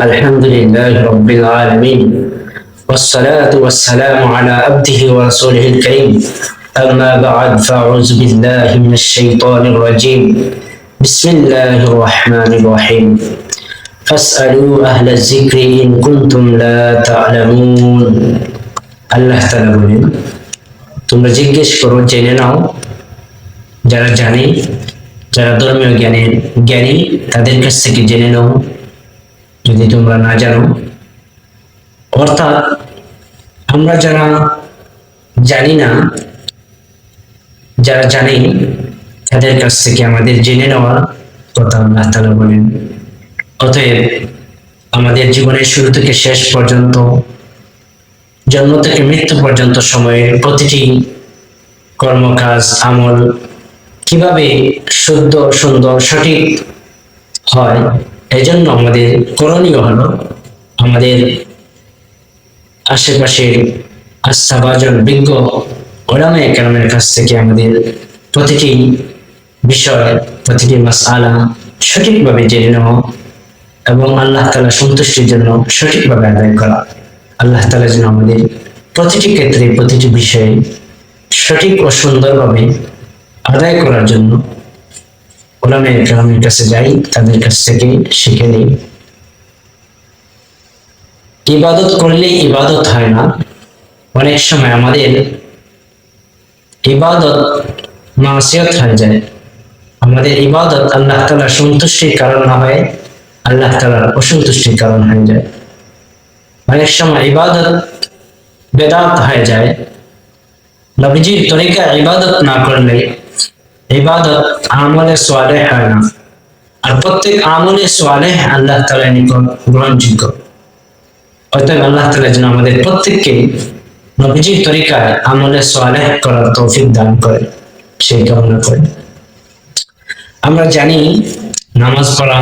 الحمد لله رب العالمين والصلاة والسلام على عبده ورسوله الكريم أما بعد فأعوذ بالله من الشيطان الرجيم بسم الله الرحمن الرحيم فاسألوا أهل الذكر إن كنتم لا تعلمون আল্লাহ তাআলা বলেন তোমরা জিজ্ঞেস করো জেনে নাও যারা জানে যারা ধর্মীয় জ্ঞানে জ্ঞানী তাদের কাছ থেকে জেনে নাও যদি তোমরা না জানো, অর্থাৎ আমরা যারা জানি না, যারা জানি, তাদের কাছ থেকে আমাদের জেনে নেওয়ার কথা আল্লাহ তাআলা বলেন। অতএব আমাদের জীবনের শুরু থেকে শেষ পর্যন্ত, জন্ম থেকে মৃত্যু পর্যন্ত সময়ের প্রতিটি কর্মকাজ, আমল কীভাবে শুদ্ধ, সুন্দর, সঠিক হয় এজন্য আমাদের করণীয় হলো আমাদের আশেপাশের আস্থাভাজন বিজ্ঞ ওলামে কেরামের কাছ থেকে আমাদের প্রতিটি বিষয়, প্রতিটি মাসালা সঠিকভাবে জেনে নেওয়া এবং আল্লাহ তালা সন্তুষ্টির জন্য সঠিকভাবে আদায় করা। আল্লাহ তালা যেন আমাদের প্রতিটি ক্ষেত্রে, প্রতিটি বিষয়ে সঠিক ও সুন্দরভাবে আদায় করার জন্য ওলামে কেরামের কাছে যাই, তাদের কাছ থেকে শিখে নিই। ইবাদত করলেই ইবাদত হয় না। অনেক সময় আমাদের ইবাদত মাসিয়ত হয়ে যায়। আমাদের ইবাদত আল্লাহ তালার সন্তুষ্টির কারণ না হয়, আল্লাহ তালার অসন্তুষ্টির কারণ হয়ে যায়। অনেক সময় ইবাদত বেদাত হয়ে যায়। নবীজির তরিকা ইবাদত না করলে ইবাদত আমলে সোয়ালে হয় না। আর প্রত্যেক আমলে সোয়ালে আল্লাহ তালার নিকট গ্রহণযোগ্য। আল্লাহ তালা যেন আমাদের প্রত্যেককে নবীজির তরিকায় আমলে সোয়ালে করার তৌফিক দান করে, সেই কামনা করে। আমরা জানি নামাজ পড়া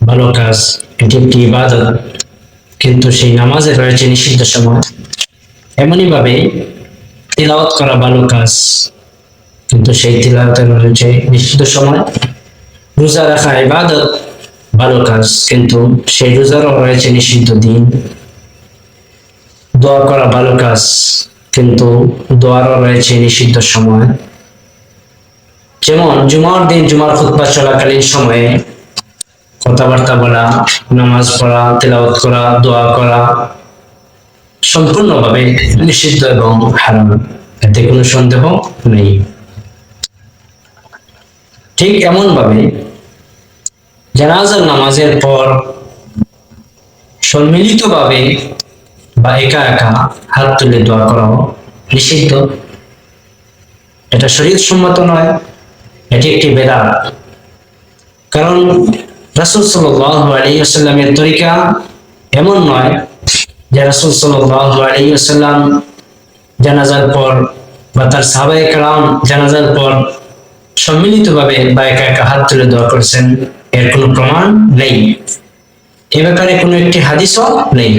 ভালো কাজ, এটি একটি ইবাদত, কিন্তু সেই নামাজে রয়েছে নিষিদ্ধ সময়। এমনই ভাবে তিলাওয়াত করা ভালো কাজ কিন্তু সেই তিলাওয়াতে রয়েছে নিষিদ্ধ সময় রোজা রাখা ইবাদত ভালো কাজ, কিন্তু সেই রোজারও রয়েছে নিষিদ্ধ দিন। দোয়া করা ভালো কাজ, কিন্তু দোয়ারও রয়েছে নিষিদ্ধ সময়। যেমন জুমার দিন, জুমার খুতবা চলাকালীন সময়ে কথাবার্তা বলা, নামাজ পড়া, তেলাওয়াত করা, দোয়া করা সম্পূর্ণভাবে নিষিদ্ধ এবং হারাম। এতে কোনো সন্দেহ নেই। ঠিক এমন ভাবে জানাজার নামাজের পর সম্মিলিতভাবে বা একা একা হাত তুলে দোয়া করাও নিষিদ্ধ। এটা শরীর সম্মত নয়, এটি একটি বেদাত। কারণ রাসুল সাল্লামের তরিকা এমন নয় যে রাসুল সাল্লাম জানাজার পর বা তার সাহাবাই কালাম জানাজার পর সম্মিলিতভাবে বা একা একা হাত তুলে দোয়া করেছেন, এর কোনো প্রমাণ নেই। এ ব্যাপারে কোনো একটি হাদিসও নেই।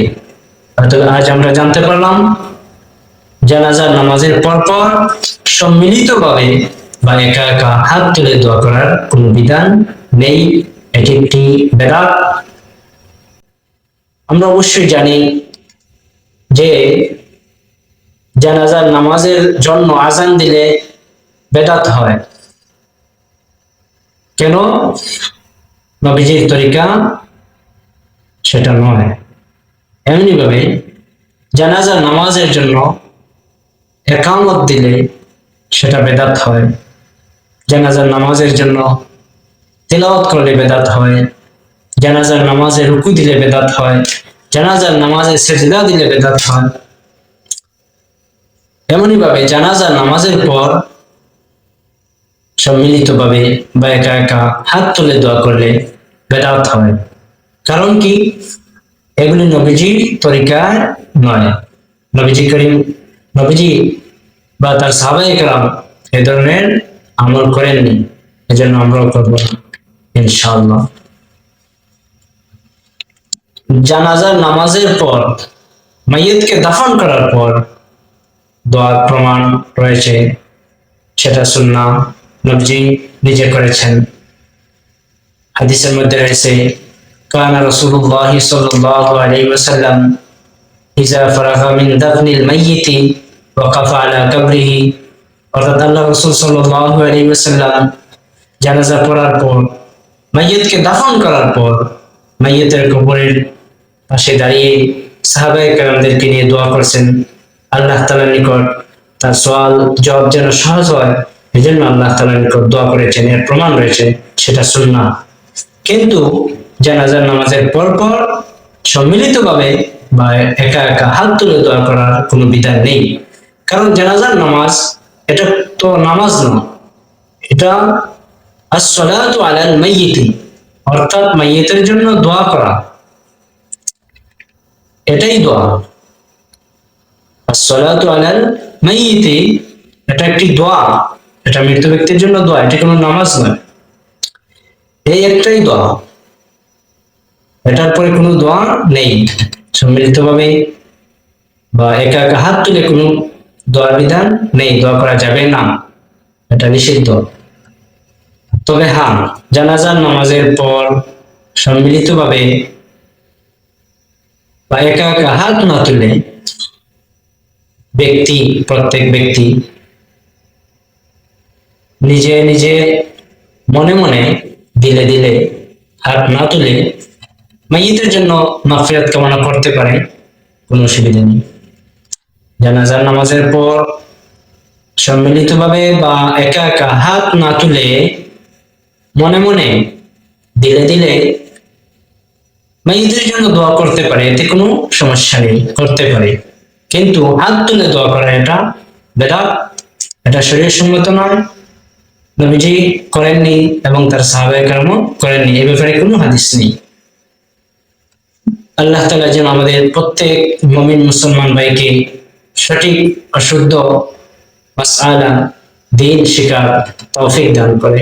আজ আমরা জানতে পারলাম জানাজার নামাজের পর পর সম্মিলিতভাবে বা একা একা হাত তুলে দোয়া করার কোনো বিধান নেই। এটি একটি বেদাত। আমরা অবশ্যই জানি যে জানাজার নামাজের জন্য আজান দিলে বেদাত হয়। কেন? নবীজির তরিকা? সেটা নয়। এমনি ভাবে জানাজার নামাজের জন্য একামত দিলে সেটা বেদাত হয়। জানাজার নামাজের জন্য তেলাওয়াত করলে বেদাত হয়। জানাজার নামাজে রুকু দিলে বেদাত হয়। জানাজার নামাজে সেজদা দিলে বেদাত হয়। এমনই ভাবে জানাজার নামাজের পর সম্মিলিতভাবে বা একা একা হাত তুলে দোয়া করলে বেদাত হয়। কারণ কি? এগুলি নবীজির তরিকায় নয়। নবীজি করিম, নবীজি বা তার সাহাবাই কালাম এ ধরনের আমল করেননি। এজন্য আমরাও করব না, ইনশাআল্লাহ। জানাজার নামাজের পর, মাইয়তকে দাফন করার পর দোয়ার প্রমাণ রয়েছে। সেটা সুন্না নবজি নিজে করেছেন হাদিসের মধ্যে রয়েছে كان رسول الله صلى الله عليه وسلم إذا فرغ من دفن الميت وقف على قبره অর্থাৎ আল্লাহ রসুল সাল্লাহ আলী ওসাল্লাম জানাজা পড়ার পর মাইয়তকে দাফন করার পর মাইয়তের কবরের পাশে দাঁড়িয়ে সাহাবাই কালামদেরকে নিয়ে দোয়া করছেন আল্লাহ তালার নিকট তার সওয়াল জবাব যেন সহজ হয় এই জন্য আল্লাহ তালার নিকট দোয়া করেছেন, এর প্রমাণ রয়েছে, সেটা সুন্না কিন্তু জানাজার নামাজের পর পর সম্মিলিতভাবে বা একা একা হাত তুলে দোয়া করার কোনো বিধান নেই। কারণ জানাজার নামাজ এটা তো নামাজ না এটা আসসালাতু আলাল মাইয়িতি, অর্থাৎ মাইয়িতের জন্য দোয়া করা। এটাই দোয়া। আসসালাতু আলাল মাইয়িতি, এটা একটি দোয়া। এটা মৃত ব্যক্তির জন্য দোয়া, এটা কোনো নামাজ নয়। এই একটাই দোয়া। এটার পরে কোনো দোয়া নেই। সম্মিলিতভাবে বা একা একা হাত তুলে কোনো দোয়ার বিধান নেই, দোয়া করা যাবে না। এটা নিষিদ্ধ। তবে হ্যাঁ জানাজার নামাজের পর সম্মিলিতভাবে বা একা একা হাত না তুলে ব্যক্তি, প্রত্যেক ব্যক্তি নিজে নিজে মনে মনে দিলে দিলে হাত না তুলে মাইয়িতের জন্য মাফিয়াত কামনা করতে পারে কোনো অসুবিধা নেই। জানাজার নামাজের পর সম্মিলিতভাবে বা একা একা হাত না তুলে মনে মনে দিলে দিলে মাইয়িতের জন্য দোয়া করতে পারে, এতে কোনো সমস্যা নেই, করতে পারে। কিন্তু হাত তুলে দোয়া করা এটা বেদা এটা শরীর সম্মত নয়। নবীজি করেননি এবং তার সাহাবায় কর্ম করেননি। এ ব্যাপারে কোনো হাদিস নেই। আল্লাহ তালা যেন আমাদের প্রত্যেক মমিন মুসলমান ভাইকে সঠিক, অশুদ্ধ মাসালা দিন শিকার তৌফিক দান করে।